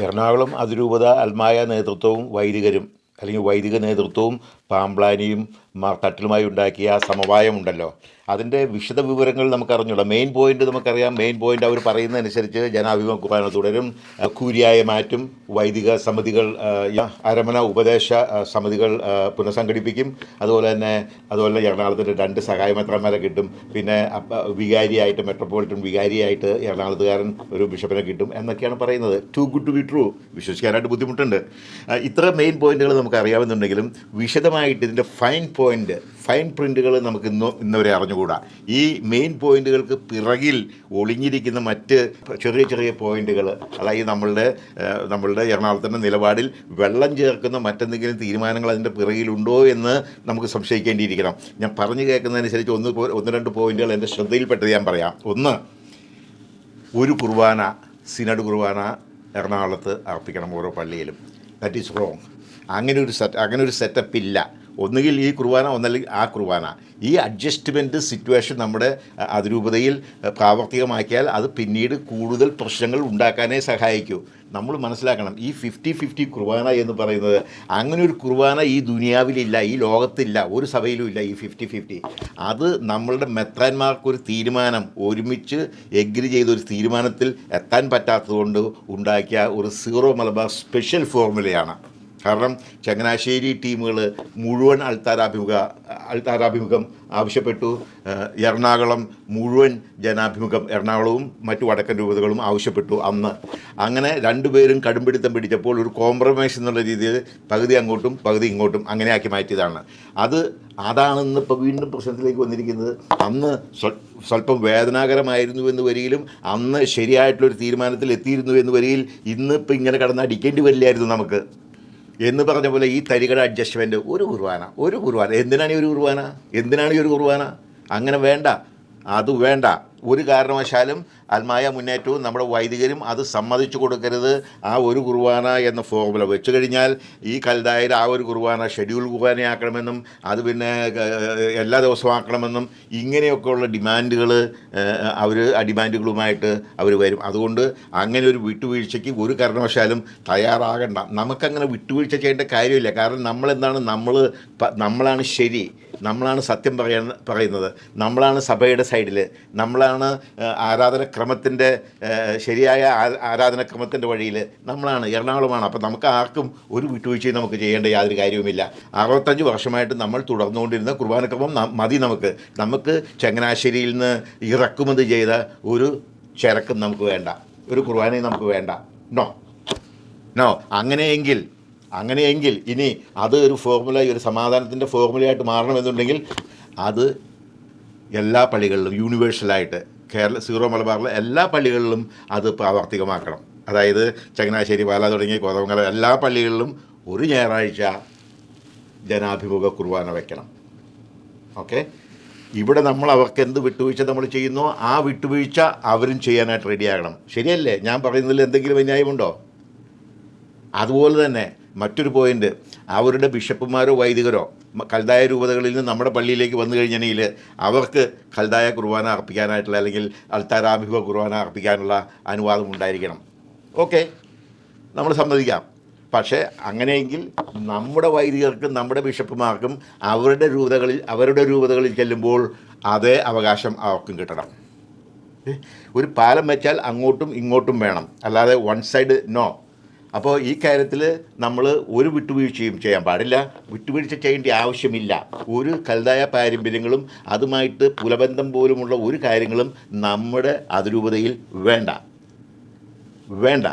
എറണാകുളം അതിരൂപത അൽമായ നേതൃത്വവും വൈദികരും അല്ലെങ്കിൽ വൈദിക നേതൃത്വവും പാമ്പ്ലാനിയും തട്ടിലുമായി ഉണ്ടാക്കിയ ആ സമവായമുണ്ടല്ലോ. അതിന്റെ വിശദ വിവരങ്ങൾ നമുക്കറിഞ്ഞൂടാ. മെയിൻ പോയിന്റ് നമുക്കറിയാം. മെയിൻ പോയിന്റ് അവർ പറയുന്നതനുസരിച്ച് ജനാഭിമുഖ കുർബാന തുടരും. കൂരിയായ മാറ്റും. വൈദിക സമിതികൾ അരമന ഉപദേശ സമിതികൾ പുനഃസംഘടിപ്പിക്കും. അതുപോലെ തന്നെ അതുപോലെ തന്നെ എറണാകുളത്തിന് രണ്ട് സഹായമെത്രമാരെ കിട്ടും. പിന്നെ വികാരിയായിട്ട് മെട്രോപൊളിറ്റൻ വികാരിയായിട്ട് എറണാകുളത്തുകാരൻ ഒരു ബിഷപ്പിനെ കിട്ടും എന്നൊക്കെയാണ് പറയുന്നത്. Too good to be true വിശ്വസിക്കാനായിട്ട് ബുദ്ധിമുട്ടുണ്ട്. ഇത്ര മെയിൻ പോയിന്റുകൾ നമുക്ക് അറിയാവുന്നുണ്ടെങ്കിലും വിശദമായിട്ട് ഇതിന്റെ ഫൈൻ പോയിന്റ് ഫൈൻ പ്രിന്റുകൾ നമുക്ക് ഇന്ന് ഇന്നുവരെ അറിഞ്ഞുകൂടാ. ഈ മെയിൻ പോയിന്റുകൾക്ക് പിറകിൽ ഒളിഞ്ഞിരിക്കുന്ന മറ്റ് ചെറിയ ചെറിയ പോയിന്റുകൾ അതായത് നമ്മളുടെ നമ്മളുടെ എറണാകുളത്തിന്റെ നിലപാടിൽ വെള്ളം ചേർക്കുന്ന മറ്റെന്തെങ്കിലും തീരുമാനങ്ങൾ അതിന്റെ പിറകിലുണ്ടോ എന്ന് നമുക്ക് സംശയിക്കേണ്ടിയിരിക്കണം. ഞാൻ പറഞ്ഞു കേൾക്കുന്നതനുസരിച്ച് ഒന്ന് ഒന്ന് രണ്ട് പോയിന്റുകൾ എന്റെ ശ്രദ്ധയിൽപ്പെട്ടത് ഞാൻ പറയാം. ഒന്ന് ഒരു കുർബാന സിനഡ് കുർബാന എറണാകുളത്ത് അർപ്പിക്കണം ഓരോ പള്ളിയിലും. ദാറ്റ് ഈസ് റോങ് അങ്ങനെ ഒരു സെറ്റ് അങ്ങനെ ഒരു സെറ്റപ്പ് ഇല്ല. ഒന്നുകിൽ ഈ കുർബാന ഒന്നല്ലെങ്കിൽ ആ കുർബാന. ഈ അഡ്ജസ്റ്റ്മെന്റ് സിറ്റുവേഷൻ നമ്മുടെ അതിരൂപതയിൽ പ്രാവർത്തികമാക്കിയാൽ അത് പിന്നീട് കൂടുതൽ പ്രശ്നങ്ങൾ ഉണ്ടാക്കാനേ സഹായിക്കൂ. നമ്മൾ മനസ്സിലാക്കണം ഈ ഫിഫ്റ്റി ഫിഫ്റ്റി കുർബാന എന്ന് പറയുന്നത് അങ്ങനെ ഒരു കുർബാന ഈ ദുനിയാവിലില്ല ഈ ലോകത്തില്ല ഒരു സഭയിലും ഇല്ല ഈ ഫിഫ്റ്റി ഫിഫ്റ്റി അത് നമ്മളുടെ മെത്രാന്മാർക്കൊരു തീരുമാനം ഒരുമിച്ച് എഗ്രി ചെയ്തൊരു തീരുമാനത്തിൽ എത്താൻ പറ്റാത്തതുകൊണ്ട് ഉണ്ടാക്കിയ ഒരു സീറോ മലബാർ സ്പെഷ്യൽ ഫോർമുലയാണ്. കാരണം ചങ്ങനാശ്ശേരി ടീമുകൾ മുഴുവൻ അൾത്താരാഭിമുഖ അൾത്താരാഭിമുഖം ആവശ്യപ്പെട്ടു. എറണാകുളം മുഴുവൻ ജനാഭിമുഖം എറണാകുളവും മറ്റു വടക്കൻ രൂപതകളും ആവശ്യപ്പെട്ടു അന്ന്. അങ്ങനെ രണ്ടുപേരും കടുംപിടുത്തം പിടിച്ചപ്പോൾ ഒരു കോംപ്രമൈസ് എന്നുള്ള രീതിയിൽ പകുതി അങ്ങോട്ടും പകുതി ഇങ്ങോട്ടും അങ്ങനെ ആക്കി മാറ്റിയതാണ്. അത് അതാണെന്ന് ഇപ്പോൾ വീണ്ടും പ്രശ്നത്തിലേക്ക് വന്നിരിക്കുന്നത്. അന്ന് സ്വ- സ്വല്പം വേദനാകരമായിരുന്നു എന്ന് വരിയിലും അന്ന് ശരിയായിട്ടുള്ളൊരു തീരുമാനത്തിൽ എത്തിയിരുന്നു എന്ന് വരിയിൽ ഇന്ന് ഇപ്പം ഇങ്ങനെ കടന്ന് അടിക്കേണ്ടി വരില്ലായിരുന്നു നമുക്ക്. എന്ന് പറഞ്ഞ പോലെ ഈ തരികട അഡ്ജസ്റ്റ്മെന്റ് ഒരു കുർബാന ഒരു കുർബാന. എന്തിനാണ് ഈ ഒരു കുർബാന? എന്തിനാണ് ഈ ഒരു കുർബാന? അങ്ങനെ വേണ്ട അത് വേണ്ട. ഒരു കാരണവശാലും ആത്മായ മുന്നേറ്റവും നമ്മുടെ വൈദികരും അത് സമ്മതിച്ചു കൊടുക്കരുത്. ആ ഒരു കുർബാന എന്ന ഫോർമുല വെച്ചു കഴിഞ്ഞാൽ ഈ കൽതായിൽ ആ ഒരു കുർബാന ഷെഡ്യൂൾ കുർബാനയാക്കണമെന്നും അത് പിന്നെ എല്ലാ ദിവസവും ആക്കണമെന്നും ഇങ്ങനെയൊക്കെയുള്ള ഡിമാൻഡുകൾ അവർ ആ ഡിമാൻഡുകളുമായിട്ട് അവർ വരും. അതുകൊണ്ട് അങ്ങനെ ഒരു വിട്ടുവീഴ്ചയ്ക്ക് ഒരു കാരണവശാലും തയ്യാറാകണ്ട. നമുക്കങ്ങനെ വിട്ടുവീഴ്ച ചെയ്യേണ്ട കാര്യമില്ല. കാരണം നമ്മളെന്താണ്? നമ്മൾ നമ്മളാണ് ശരി. നമ്മളാണ് സത്യം പറയാൻ പറയുന്നത്. നമ്മളാണ് സഭയുടെ സൈഡിൽ നമ്മളാണ് ഏഹ്, ആരാധനക്രമത്തിന്റെ ശരിയായ ആരാധനക്രമത്തിന്റെ വഴിയിൽ നമ്മളാണ് എറണാകുളമാണ്. അപ്പോൾ നമുക്ക് ആർക്കും ഒരു വിട്ടുവീഴ്ചയും നമുക്ക് ചെയ്യേണ്ട യാതൊരു കാര്യവുമില്ല. അറുപത്തഞ്ച് വർഷമായിട്ട് നമ്മൾ തുടർന്നുകൊണ്ടിരുന്ന കുർബാനക്രമം മതി നമുക്ക്. നമുക്ക് ചങ്ങനാശ്ശേരിയിൽ നിന്ന് ഇറക്കുമതി ചെയ്ത ഒരു ചരക്കും നമുക്ക് വേണ്ട. ഒരു കുർബാനയും നമുക്ക് വേണ്ട. നോ. നോ. അങ്ങനെയെങ്കിൽ അങ്ങനെയെങ്കിൽ ഇനി അത് ഒരു ഫോർമുല ഒരു സമാധാനത്തിന്റെ ഫോർമുലയായിട്ട് മാറണമെന്നുണ്ടെങ്കിൽ അത് എല്ലാ പള്ളികളിലും യൂണിവേഴ്സലായിട്ട് കേരള സീറോ മലബാറിലെ എല്ലാ പള്ളികളിലും അത് പ്രാവർത്തികമാക്കണം. അതായത് ചങ്ങനാശ്ശേരി പാല തുടങ്ങിയ കോതമംഗലം എല്ലാ പള്ളികളിലും ഒരു ഞായറാഴ്ച ജനാഭിമുഖ കുർബാന വയ്ക്കണം ഓക്കെ? ഇവിടെ നമ്മൾ അവർക്ക് എന്ത് വിട്ടുവീഴ്ച നമ്മൾ ചെയ്യുന്നോ ആ വിട്ടുവീഴ്ച അവരും ചെയ്യാനായിട്ട് റെഡിയാകണം ശരിയല്ലേ? ഞാൻ പറയുന്നതിൽ എന്തെങ്കിലും അന്യായമുണ്ടോ? അതുപോലെ തന്നെ മറ്റൊരു പോയിന്റ് അവരുടെ ബിഷപ്പുമാരോ വൈദികരോ കൽതായ രൂപതകളിൽ നിന്ന് നമ്മുടെ പള്ളിയിലേക്ക് വന്നു കഴിഞ്ഞിട്ടുണ്ടെങ്കിൽ അവർക്ക് കൽതായ കുർബാന അർപ്പിക്കാനായിട്ടുള്ള അല്ലെങ്കിൽ അൽത്താരാഭിഭ കുർബാന അർപ്പിക്കാനുള്ള അനുവാദം ഉണ്ടായിരിക്കണം. ഓക്കെ? നമ്മൾ സമ്മതിക്കാം. പക്ഷേ അങ്ങനെയെങ്കിൽ നമ്മുടെ വൈദികർക്കും നമ്മുടെ ബിഷപ്പുമാർക്കും അവരുടെ രൂപതകളിൽ അവരുടെ രൂപതകളിൽ ചെല്ലുമ്പോൾ അതേ അവകാശം അവർക്കും കിട്ടണം. ഒരു പാലം വെച്ചാൽ അങ്ങോട്ടും ഇങ്ങോട്ടും വേണം. അല്ലാതെ വൺ സൈഡ് നോ അപ്പോൾ ഈ കാര്യത്തിൽ നമ്മൾ ഒരു വിട്ടുവീഴ്ചയും ചെയ്യാൻ പാടില്ല. വിട്ടുവീഴ്ച ചെയ്യേണ്ട ആവശ്യമില്ല. ഒരു കലതായ പാരമ്പര്യങ്ങളും അതുമായിട്ട് പുലബന്ധം പോലുമുള്ള ഒരു കാര്യങ്ങളും നമ്മുടെ അതിരൂപതയിൽ വേണ്ട. വേണ്ട.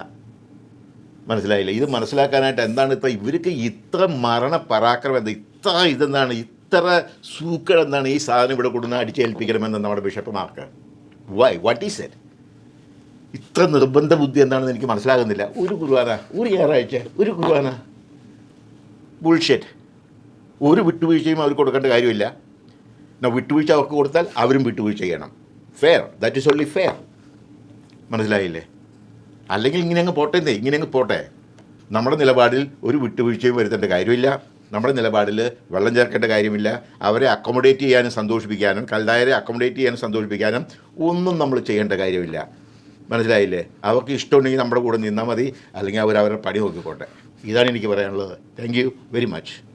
മനസ്സിലായില്ല? ഇത് മനസ്സിലാക്കാനായിട്ട് എന്താണ് ഇത്ര ഇവർക്ക് ഇത്ര മരണ പരാക്രമം എന്താ? ഇത്ര ഇതെന്താണ്? ഇത്ര സൂക്കൾ എന്താണ് ഈ സാധനം ഇവിടെ കൊടുന്ന് അടിച്ചേൽപ്പിക്കണമെന്ന് നമ്മുടെ ബിഷപ്പ് ബിഷപ്പുമാർക്ക് വൈ വാട്ട് ഈസ് ഇറ്റ് ഇത്ര നിർബന്ധ ബുദ്ധി എന്താണെന്ന് എനിക്ക് മനസ്സിലാകുന്നില്ല. ഒരു കുർബാന ഒരു ഞായറാഴ്ച ഒരു കുർബാന. ബുൾഷെറ്റ് ഒരു വിട്ടുവീഴ്ചയും അവർ കൊടുക്കേണ്ട കാര്യമില്ല. എന്നാൽ വിട്ടുവീഴ്ച അവർക്ക് കൊടുത്താൽ അവരും വിട്ടുവീഴ്ച ചെയ്യണം. Fair that is only fair മനസ്സിലായില്ലേ? അല്ലെങ്കിൽ ഇങ്ങനെ അങ്ങ് പോട്ടെ എന്നേ, ഇങ്ങനെ അങ്ങ് പോട്ടെ. നമ്മുടെ നിലപാടിൽ ഒരു വിട്ടുവീഴ്ചയും വരുത്തേണ്ട കാര്യമില്ല. നമ്മുടെ നിലപാടിൽ വെള്ളം ചേർക്കേണ്ട കാര്യമില്ല. അവരെ അക്കോമഡേറ്റ് ചെയ്യാനും സന്തോഷിപ്പിക്കാനും കല്ലായരെ അക്കോമഡേറ്റ് ചെയ്യാനും സന്തോഷിപ്പിക്കാനും ഒന്നും നമ്മൾ ചെയ്യേണ്ട കാര്യമില്ല. മനസ്സിലായില്ലേ? അവർക്ക് ഇഷ്ടമുണ്ടെങ്കിൽ നമ്മുടെ കൂടെ നിന്നാൽ മതി. അല്ലെങ്കിൽ അവർ അവരുടെ പണി നോക്കിക്കോട്ടെ. ഇതാണ് എനിക്ക് പറയാനുള്ളത്. Thank very much